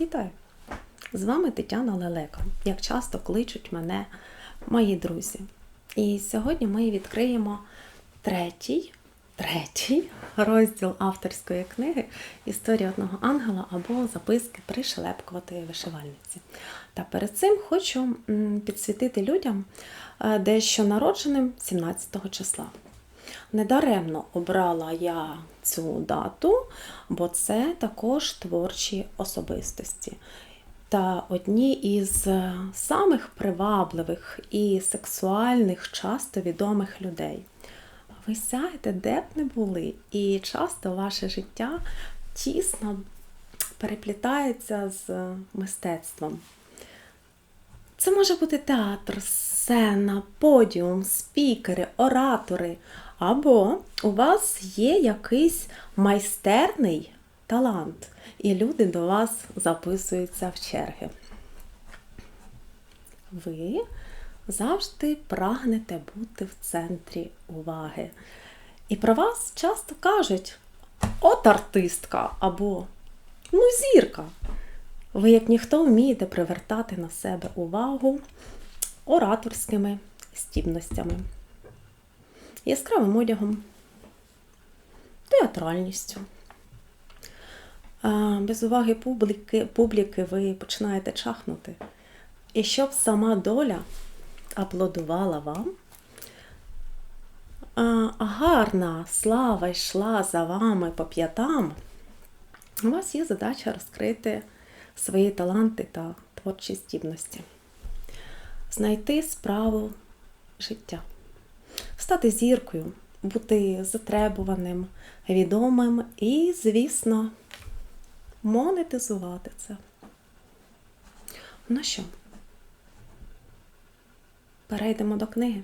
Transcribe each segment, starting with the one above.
Вітаю! З вами Тетяна Лелека. Як часто кличуть мене мої друзі. І сьогодні ми відкриємо третій, третій розділ авторської книги Історія одного ангела або записки пришелепкуватої вишивальниці. Та перед цим хочу підсвітити людям е, дещо народженим 17 числа. Недаремно обрала я цю дату, бо це також творчі особистості. Та одні із е, самих привабливих і сексуальних, часто відомих людей. Ви сяєте, де б не були, і часто ваше життя тісно переплітається з мистецтвом. Це може бути театр, сцена, подіум, спікери, оратори. Або у вас є якийсь майстерний талант, і люди до вас записуються в черги. Ви завжди прагнете бути в центрі уваги. І про вас часто кажуть: от артистка або ну зірка. Ви, як ніхто, вмієте привертати на себе увагу ораторськими здібностями, яскравим одягом, театральністю. Без уваги публіки, публіки ви починаєте чахнути. І щоб сама доля аплодувала вам, а гарна слава йшла за вами по п'ятам, у вас є задача розкрити свої таланти та творчі здібності, знайти справу життя, стати зіркою, бути затребуваним, відомим і, звісно, монетизувати це. Ну що, перейдемо до книги.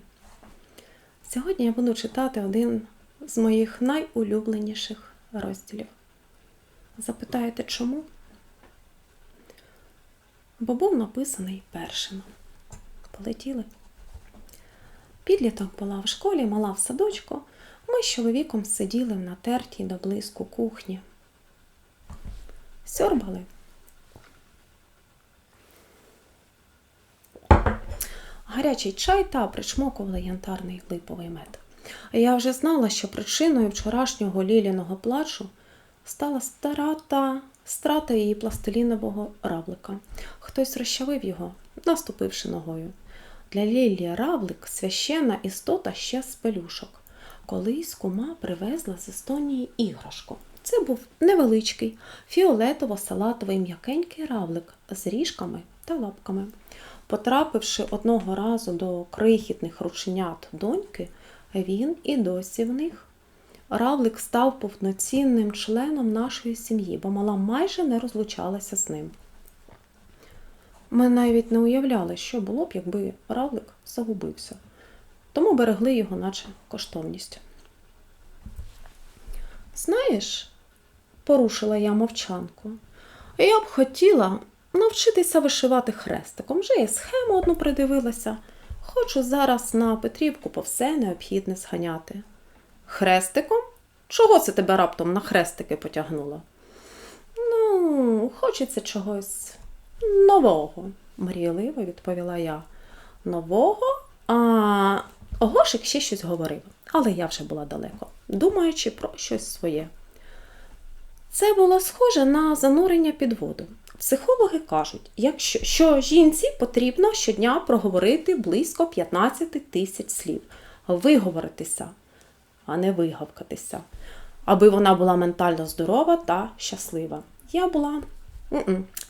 Сьогодні я буду читати один з моїх найулюбленіших розділів. Запитаєте, чому? Бо був написаний першим. Полетіли. Підліток була в школі, мала в садочку. Ми з чоловіком сиділи в натертій до блиску кухні. Сьорбали. Гарячий чай та причмокували янтарний липовий мед. Я вже знала, що причиною вчорашнього ліліного плачу стала старата, страта її пластилінового равлика. Хтось розчавив його, наступивши ногою. Для Лілії равлик священна істота ще з пелюшок. Колись кума привезла з Естонії іграшку. Це був невеличкий, фіолетово-салатовий м'якенький равлик з ріжками та лапками. Потрапивши одного разу до крихітних рученят доньки, він і досі в них. Равлик став повноцінним членом нашої сім'ї, бо мала майже не розлучалася з ним. Ми навіть не уявляли, що було б, якби равлик загубився, тому берегли його, наче коштовність. Знаєш, порушила я мовчанку, я б хотіла навчитися вишивати хрестиком. Вже я схему одну придивилася. Хочу зараз на Петрівку по все необхідне зганяти. Хрестиком? Чого це тебе раптом на хрестики потягнуло? Ну, хочеться чогось нового, мрійливо відповіла я. Нового? А Гошик ще щось говорив, але я вже була далеко, думаючи про щось своє. Це було схоже на занурення під воду. Психологи кажуть, якщо, що жінці потрібно щодня проговорити близько 15 тисяч слів, виговоритися, а не вигавкатися, аби вона була ментально здорова та щаслива. Я була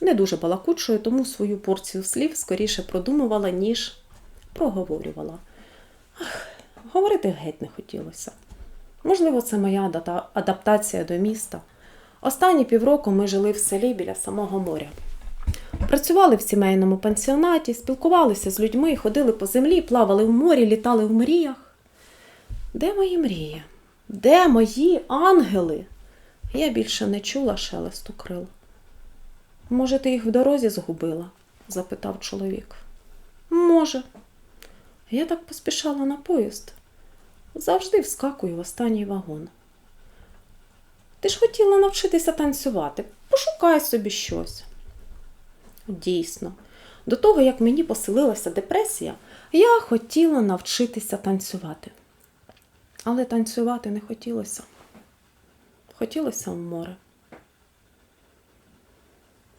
не дуже балакучою, тому свою порцію слів скоріше продумувала, ніж проговорювала. Ах, говорити геть не хотілося. Можливо, це моя адаптація до міста. Останні півроку ми жили в селі біля самого моря. Працювали в сімейному пансіонаті, спілкувалися з людьми, ходили по землі, плавали в морі, літали в мріях. Де мої мрії? Де мої ангели? Я більше не чула шелесту крил. Може, ти їх в дорозі згубила? запитав чоловік. Може. Я так поспішала на поїзд. Завжди вскакую в останній вагон. Ти ж хотіла навчитися танцювати. Пошукай собі щось. Дійсно, до того, як мені поселилася депресія, я хотіла навчитися танцювати. Але танцювати не хотілося. Хотілося в море.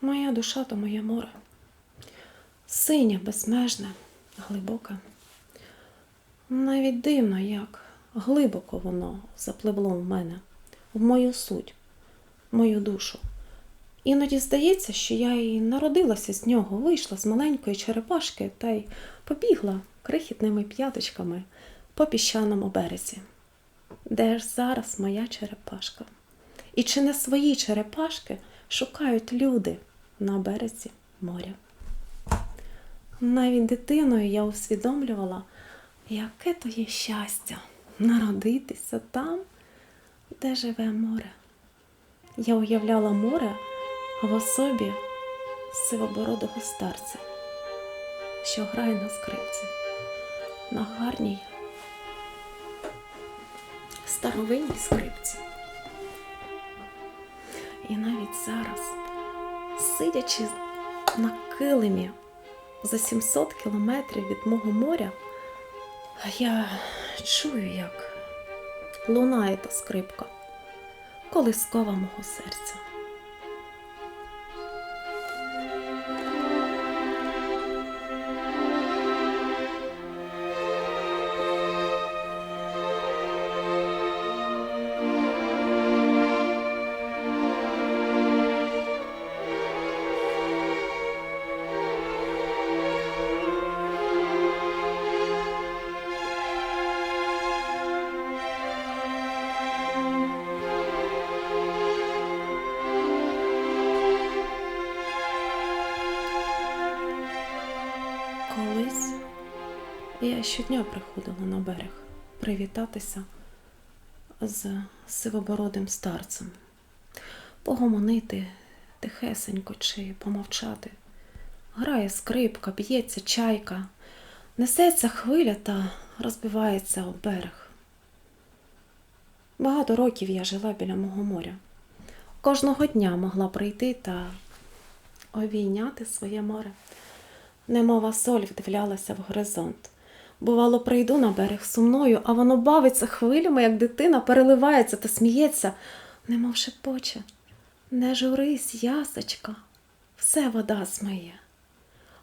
Моя душа то моє море. Синє, безмежне, глибоке. Навіть дивно, як глибоко воно запливло в мене, в мою суть, в мою душу. Іноді здається, що я і народилася з нього, вийшла з маленької черепашки та й побігла крихітними п'яточками по піщаному березі. Де ж зараз моя черепашка? І чи не свої черепашки шукають люди на березі моря? Навіть дитиною я усвідомлювала, яке то є щастя народитися там, де живе море. Я уявляла море в особі сивобородого старця, що грає на скрипці, на гарній старовинній скрипці. І навіть зараз, сидячи на килимі за 700 кілометрів від мого моря, я чую, як лунає та скрипка, колискова мого серця. Колись я щодня приходила на берег привітатися з сивобородим старцем, погомонити тихесенько чи помовчати. Грає скрипка, б'ється чайка, несеться хвиля та розбивається об берег. Багато років я жила біля мого моря. Кожного дня могла прийти та обійняти своє море. Немова соль вдивлялася в горизонт. Бувало, прийду на берег сумною, а воно бавиться хвилями, як дитина, переливається та сміється, немов шепоче. Не журись, ясочка, все вода смиє.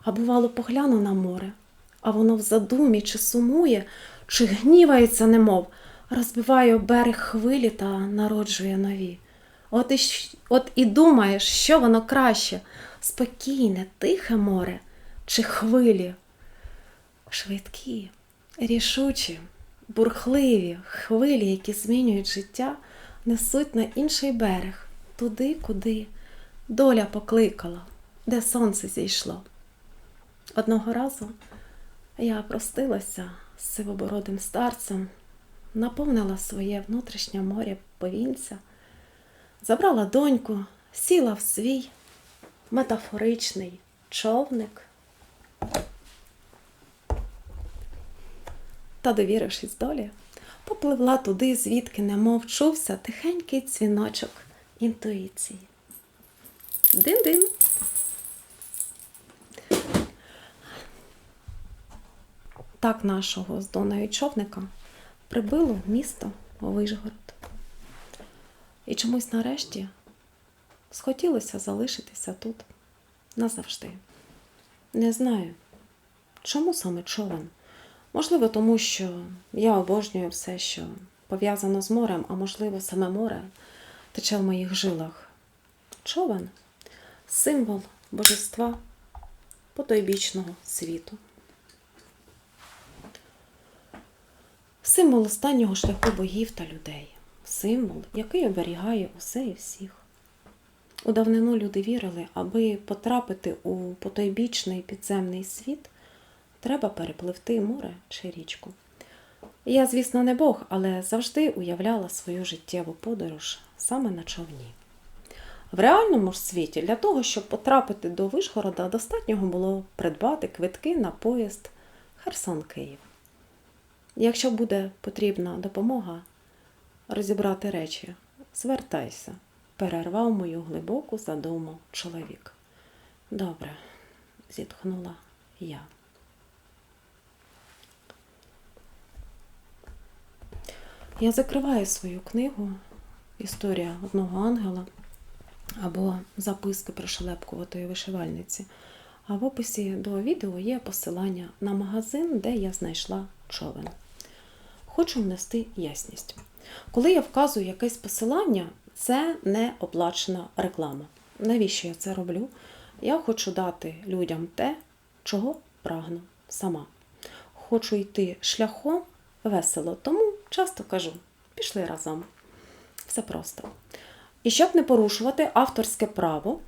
А бувало, погляну на море, а воно в задумі чи сумує, чи гнівається, немов, розбиває берег хвилі та народжує нові. От і, от і думаєш, що воно краще, спокійне, тихе море чи хвилі. Швидкі, рішучі, бурхливі хвилі, які змінюють життя, несуть на інший берег, туди, куди доля покликала, де сонце зійшло. Одного разу я простилася з сивобородим старцем, наповнила своє внутрішнє море повінця, забрала доньку, сіла в свій метафоричний човник. Та, довірившись долі, попливла туди, звідки немов чувся тихенький дзвіночок інтуїції. Дин-дин. Так нашого з Доною човника прибило місто Вишгород. І чомусь нарешті схотілося залишитися тут назавжди. Не знаю, чому саме човен. Можливо, тому що я обожнюю все, що пов'язано з морем, а можливо, саме море тече в моїх жилах. Човен символ божества потойбічного світу. Символ останнього шляху богів та людей. Символ, який оберігає усе і всіх. У давнину люди вірили, аби потрапити у потойбічний підземний світ, треба перепливти море чи річку. Я, звісно, не Бог, але завжди уявляла свою життєву подорож саме на човні. В реальному ж світі для того, щоб потрапити до Вишгорода, достатньо було придбати квитки на поїзд Херсон-Київ. Якщо буде потрібна допомога розібрати речі, звертайся, перервав мою глибоку задуму чоловік. Добре, зітхнула я. Я закриваю свою книгу Історія одного ангела або записки про шелепкуватої вишивальниці. А в описі до відео є посилання на магазин, де я знайшла човен. Хочу внести ясність. Коли я вказую якесь посилання, це не оплачена реклама. Навіщо я це роблю? Я хочу дати людям те, чого прагну сама. Хочу йти шляхом весело, тому часто кажу: пішли разом. Все просто. І щоб не порушувати авторське право,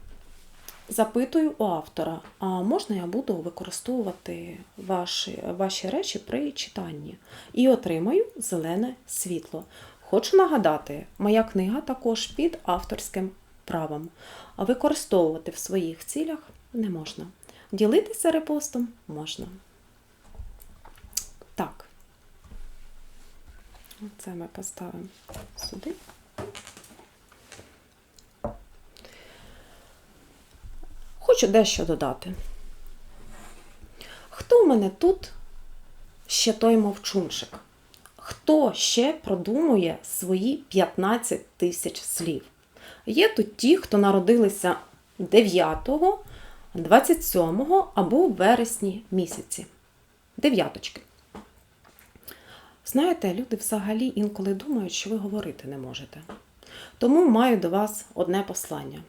запитую у автора, а можна я буду використовувати ваші, ваші речі при читанні і отримаю зелене світло. Хочу нагадати, моя книга також під авторським правом, а використовувати в своїх цілях не можна. Ділитися репостом можна. Так. Це ми поставимо сюди. Хочу дещо додати. Хто в мене тут ще той мовчунчик? Хто ще продумує свої 15 тисяч слів? Є тут ті, хто народилися 9, 27 або в вересні місяці. Дев'яточки. Знаєте, люди взагалі інколи думають, що ви говорити не можете. Тому маю до вас одне послання.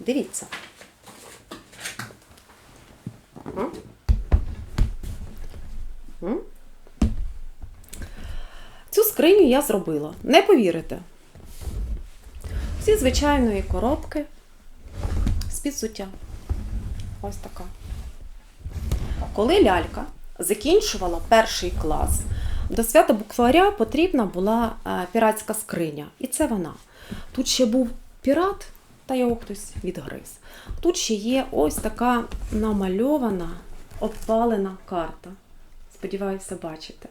Дивіться. Цю скриню я зробила. Не повірите. Зі звичайної коробки з підсуття. Ось така. Коли лялька закінчувала перший клас, до свята букваря потрібна була е, піратська скриня. І це вона. Тут ще був пірат, та його хтось відгриз. Тут ще є ось така намальована, обпалена карта. Сподіваюся, бачите.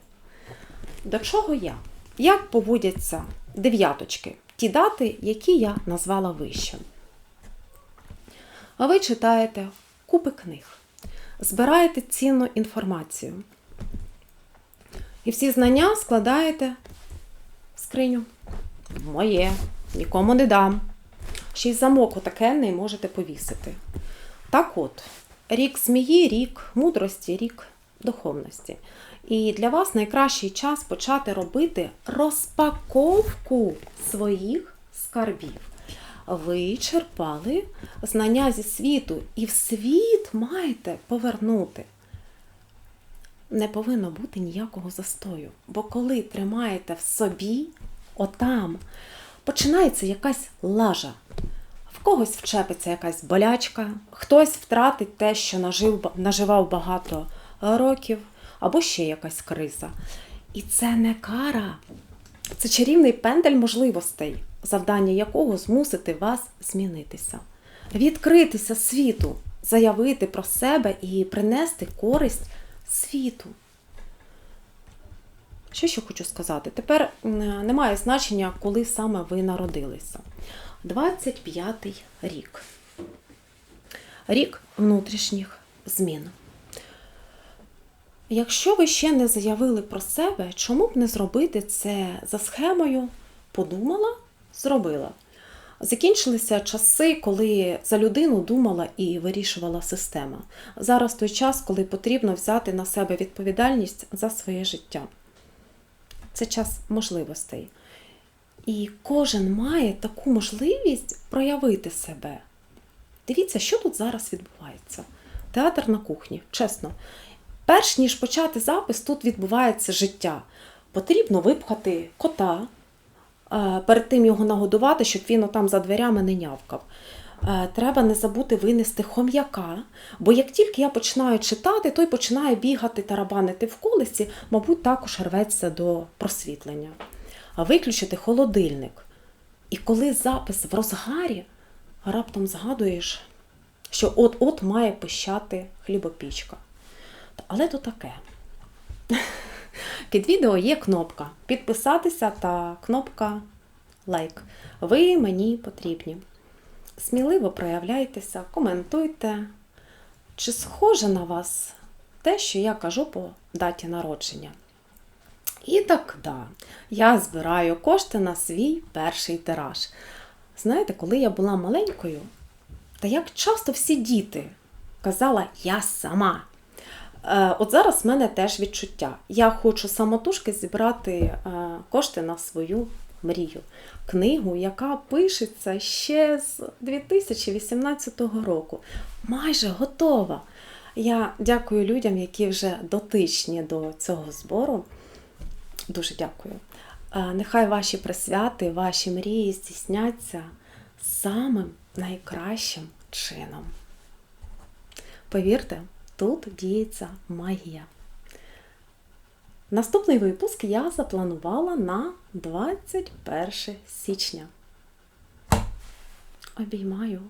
До чого я? Як поводяться дев'яточки? Ті дати, які я назвала вище. А ви читаєте купи книг, збираєте цінну інформацію. І всі знання складаєте в скриню. Моє, нікому не дам. Ще й замок отакенний можете повісити. Так от, рік змії, рік мудрості, рік духовності. І для вас найкращий час почати робити розпаковку своїх скарбів. Ви черпали знання зі світу, і в світ маєте повернути. Не повинно бути ніякого застою. Бо коли тримаєте в собі, отам починається якась лажа. В когось вчепиться якась болячка, хтось втратить те, що нажив, наживав багато років, або ще якась криза. І це не кара, це чарівний пендель можливостей, завдання якого змусити вас змінитися, відкритися світу, заявити про себе і принести користь світу. Що ще хочу сказати? Тепер немає значення, коли саме ви народилися. 25-й рік. Рік внутрішніх змін. Якщо ви ще не заявили про себе, чому б не зробити це за схемою подумала, зробила. Закінчилися часи, коли за людину думала і вирішувала система. Зараз той час, коли потрібно взяти на себе відповідальність за своє життя. Це час можливостей. І кожен має таку можливість проявити себе. Дивіться, що тут зараз відбувається. Театр на кухні, чесно. Перш ніж почати запис, тут відбувається життя. Потрібно випхати кота, перед тим його нагодувати, щоб він отам за дверями не нявкав. Е, треба не забути винести хом'яка, бо як тільки я починаю читати, той починає бігати, тарабанити в колесі, мабуть, також рветься до просвітлення. А виключити холодильник. І коли запис в розгарі, раптом згадуєш, що от-от має пищати хлібопічка. Але то таке. Під відео є кнопка підписатися та кнопка лайк. Ви мені потрібні. сміливо проявляйтеся, коментуйте, чи схоже на вас те, що я кажу по даті народження. І так, да, я збираю кошти на свій перший тираж. Знаєте, коли я була маленькою, та як часто всі діти казала я сама. Е, От зараз в мене теж відчуття. Я хочу самотужки зібрати е, кошти на свою мрію. Книгу, яка пишеться ще з 2018 року. Майже готова. Я дякую людям, які вже дотичні до цього збору. Дуже дякую. Е, Нехай ваші присвяти, ваші мрії здійсняться самим найкращим чином. Повірте, тут діється магія. Наступний випуск я запланувала на 21 січня. Обіймаю